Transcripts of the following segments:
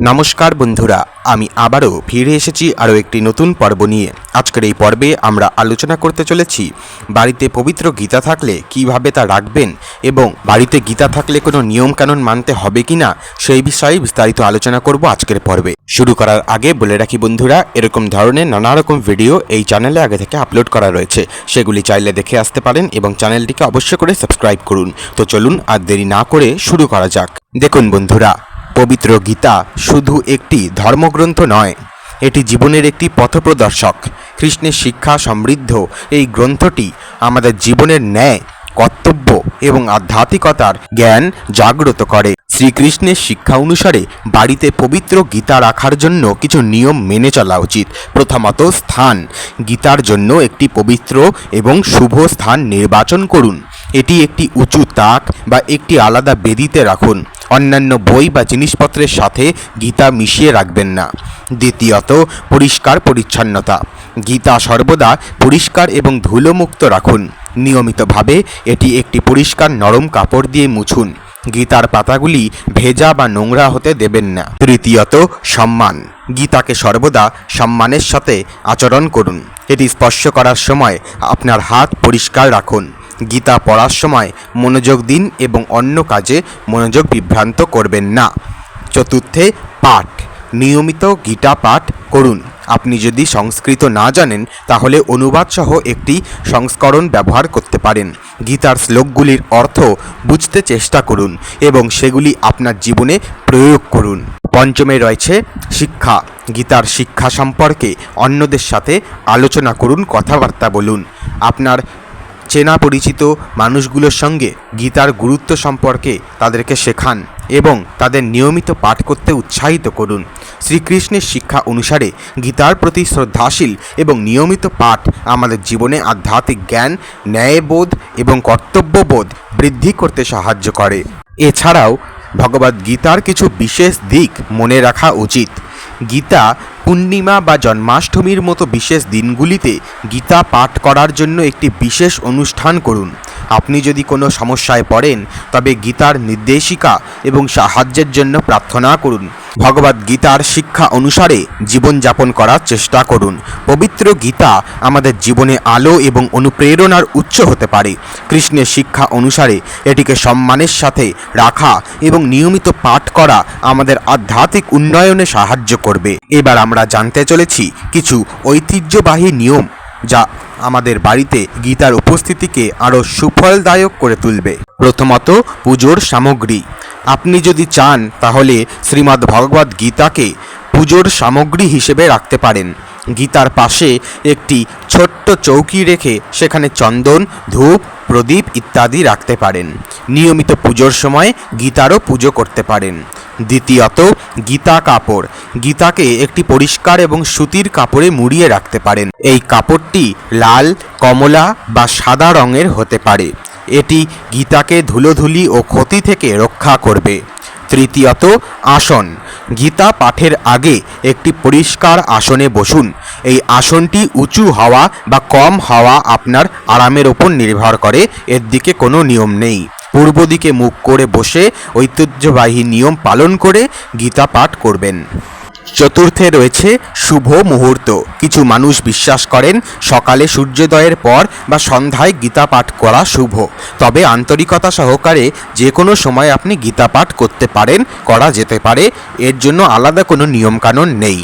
নমস্কার বন্ধুরা, আমি আবারও ফিরে এসেছি আরও একটি নতুন পর্ব নিয়ে। আজকের এই পর্বে আমরা আলোচনা করতে চলেছি, বাড়িতে পবিত্র গীতা থাকলে কীভাবে তা রাখবেন এবং বাড়িতে গীতা থাকলে কোনো নিয়মকানুন মানতে হবে কি না সেই বিষয়ে বিস্তারিত আলোচনা করব আজকের পর্বে। শুরু করার আগে বলে রাখি বন্ধুরা, এরকম ধরনের নানা রকম ভিডিও এই চ্যানেলে আগে থেকে আপলোড করা রয়েছে। সেগুলি চাইলে দেখে আসতে পারেন এবং চ্যানেলটিকে অবশ্যই করে সাবস্ক্রাইব করুন। তো চলুন আর দেরি না করে শুরু করা যাক। দেখুন বন্ধুরা পবিত্র গীতা শুধু একটি ধর্মগ্রন্থ নয়, এটি জীবনের একটি পথপ্রদর্শক। কৃষ্ণের শিক্ষা সমৃদ্ধ, এই গ্রন্থটি আমাদের জীবনের ন্যায়, কর্তব্য এবং আধ্যাত্মিকতার জ্ঞান জাগ্রত করে। শ্রীকৃষ্ণের শিক্ষা অনুসারে বাড়িতে পবিত্র গীতা রাখার জন্য কিছু নিয়ম মেনে চলা উচিত। প্রথমত স্থান, গীতার জন্য একটি পবিত্র এবং শুভ স্থান নির্বাচন করুন। এটি একটি উঁচু তাক বা একটি আলাদা বেদিতে রাখুন। অন্যান্য বই বা জিনিসপত্রের সাথে গীতা মিশিয়ে রাখবেন না। দ্বিতীয়ত, পরিষ্কার পরিচ্ছন্নতা। গীতা সর্বদা পরিষ্কার এবং ধুলোমুক্ত রাখুন। নিয়মিতভাবে এটি একটি পরিষ্কার নরম কাপড় দিয়ে মুছুন। গীতার পাতাগুলি ভেজা বা নোংরা হতে দেবেন না। তৃতীয়ত, সম্মান। গীতাকে সর্বদা সম্মানের সাথে আচরণ করুন। এটি স্পর্শ করার সময় আপনার হাত পরিষ্কার রাখুন। গীতা পড়ার সময় মনোযোগ দিন এবং অন্য কাজে মনোযোগ বিভ্রান্ত করবেন না। চতুর্থে, পাঠ। নিয়মিত গীতা পাঠ করুন। আপনি যদি সংস্কৃত না জানেন, তাহলে অনুবাদ সহ একটি সংস্করণ ব্যবহার করতে পারেন। গীতার শ্লোকগুলির অর্থ বুঝতে চেষ্টা করুন এবং সেগুলি আপনার জীবনে প্রয়োগ করুন। পঞ্চমে রয়েছে শিক্ষা। গীতার শিক্ষা সম্পর্কে অন্যদের সাথে আলোচনা করুন, কথাবার্তা বলুন। আপনার চেনা পরিচিত মানুষগুলোর সঙ্গে গীতার গুরুত্ব সম্পর্কে তাদেরকে শেখান এবং তাদের নিয়মিত পাঠ করতে উৎসাহিত করুন। শ্রীকৃষ্ণের শিক্ষা অনুসারে গীতার প্রতি শ্রদ্ধাশীল এবং নিয়মিত পাঠ আমাদের জীবনে আধ্যাত্মিক জ্ঞান, ন্যায়বোধ এবং কর্তব্যবোধ বৃদ্ধি করতে সাহায্য করে। এছাড়াও ভগবদ্ গীতার কিছু বিশেষ দিক মনে রাখা উচিত। গীতা পূর্ণিমা বা জন্মাষ্টমীর মতো বিশেষ দিনগুলিতে গীতা পাঠ করার জন্য একটি বিশেষ অনুষ্ঠান করুন। আপনি যদি কোনো সমস্যায় পড়েন, তবে গীতার নির্দেশিকা এবং সাহায্যের জন্য প্রার্থনা করুন। ভগবদ্ গীতার শিক্ষা অনুসারে জীবনযাপন করার চেষ্টা করুন। পবিত্র গীতা আমাদের জীবনে আলো এবং অনুপ্রেরণার উৎস হতে পারে। কৃষ্ণের শিক্ষা অনুসারে এটিকে সম্মানের সাথে রাখা এবং নিয়মিত পাঠ করা আমাদের আধ্যাত্মিক উন্নয়নে সাহায্য করবে। এবার আমরা জানতে চলেছি কিছু ঐতিহ্যবাহী নিয়ম যা আমাদের বাড়িতে গীতার উপস্থিতিকে আরও সুফলদায়ক করে তুলবে। প্রথমত পুজোর সামগ্রী। আপনি যদি চান, তাহলে শ্রীমদ্ ভগবদ্ গীতাকে পুজোর সামগ্রী হিসেবে রাখতে পারেন। গীতার পাশে একটি ছোট্ট চৌকি রেখে সেখানে চন্দন, ধূপ, প্রদীপ ইত্যাদি রাখতে পারেন। নিয়মিত পুজোর সময় গীতারও পুজো করতে পারেন। দ্বিতীয়ত, গীতা কাপড়। গীতাকে একটি পরিষ্কার এবং সুতির কাপড়ে মুড়িয়ে রাখতে পারেন। এই কাপড়টি লাল, কমলা বা সাদা রঙের হতে পারে। এটি গীতাকে ধুলোধুলি ও ক্ষতি থেকে রক্ষা করবে। তৃতীয়ত আসন। গীতা পাঠের আগে একটি পরিষ্কার আসনে বসুন। এই আসনটি উঁচু হওয়া বা কম হওয়া আপনার আরামের ওপর নির্ভর করে, এর দিকে কোনো নিয়ম নেই। পূর্ব দিকে মুখ করে বসে ঐতিহ্যবাহী নিয়ম পালন করে গীতা পাঠ করবেন। চতুর্থে রয়েছে শুভ মুহূর্ত। কিছু মানুষ বিশ্বাস করেন সকালে সূর্যোদয়ের পর বা সন্ধ্যায় গীতা পাঠ করা শুভ। তবে আন্তরিকতা সহকারে যে কোনো সময় আপনি গীতা পাঠ করতে পারেন, করা যেতে পারে। এর জন্য আলাদা কোনো নিয়মকানুন নেই।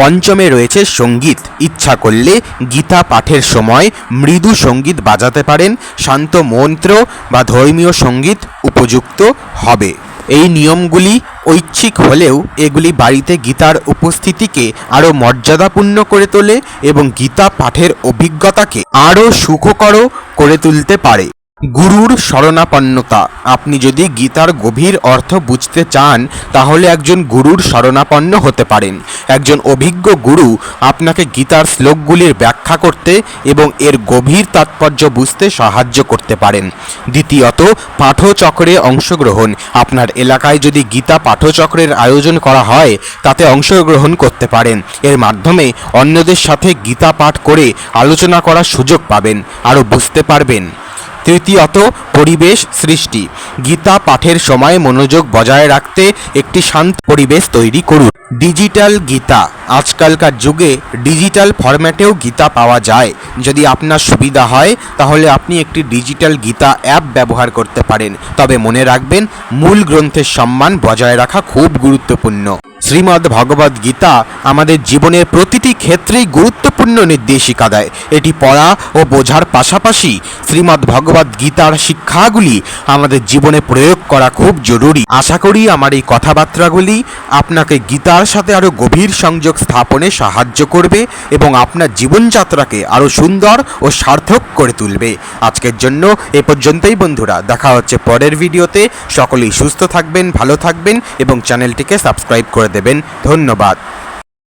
পঞ্চমে রয়েছে সংগীত। ইচ্ছা করলে গীতা পাঠের সময় মৃদু সংগীত বাজাতে পারেন। শান্ত মন্ত্র বা ধর্মীয় সংগীত উপযুক্ত হবে। এই নিয়মগুলি ঐচ্ছিক হলেও এগুলি বাড়িতে গীতার উপস্থিতিকে আরও মর্যাদাপূর্ণ করে তোলে এবং গীতা পাঠের অভিজ্ঞতাকে আরও সুখকর করে তুলতে পারে। গুরুর শরণাপন্নতা। আপনি যদি গীতার গভীর অর্থ বুঝতে চান, তাহলে একজন গুরুর শরণাপন্ন হতে পারেন। একজন অভিজ্ঞ গুরু আপনাকে গীতার শ্লোকগুলির ব্যাখ্যা করতে এবং এর গভীর তাৎপর্য বুঝতে সাহায্য করতে পারেন। দ্বিতীয়ত, পাঠচক্রে অংশগ্রহণ। আপনার এলাকায় যদি গীতা পাঠচক্রের আয়োজন করা হয়, তাতে অংশগ্রহণ করতে পারেন। এর মাধ্যমে অন্যদের সাথে গীতা পাঠ করে আলোচনা করার সুযোগ পাবেন। আরও বুঝতে পারবেন। তৃতীয়ত পরিবেশ সৃষ্টি। গীতা পাঠের সময় মনোযোগ বজায় রাখতে একটি শান্ত পরিবেশ তৈরি করুন। ডিজিটাল গীতা। আজকালকার যুগে ডিজিটাল ফরম্যাটেও গীতা পাওয়া যায়। যদি আপনার সুবিধা হয়, তাহলে আপনি একটি ডিজিটাল গীতা অ্যাপ ব্যবহার করতে পারেন। তবে মনে রাখবেন, মূল গ্রন্থের সম্মান বজায় রাখা খুব গুরুত্বপূর্ণ। শ্রীমদ্ ভগবদ গীতা আমাদের জীবনের প্রতিটি ক্ষেত্রেই গুরুত্বপূর্ণ নির্দেশিকা দেয়। এটি পড়া ও বোঝার পাশাপাশি শ্রীমদ্ ভগবদ গীতার শিক্ষাগুলি আমাদের জীবনে প্রয়োগ করা খুব জরুরি। আশা করি আমার এই কথাবার্তাগুলি আপনাকে গীতার সাথে আরও গভীর সংযোগ স্থাপনে সাহায্য করবে এবং আপনার জীবনযাত্রাকে আরও সুন্দর ও সার্থক করে তুলবে। আজকের জন্য এ পর্যন্তই বন্ধুরা। দেখা হচ্ছে পরের ভিডিওতে। সকলেই সুস্থ থাকবেন, ভালো থাকবেন এবং চ্যানেলটিকে সাবস্ক্রাইব করে দেবেন। ধন্যবাদ।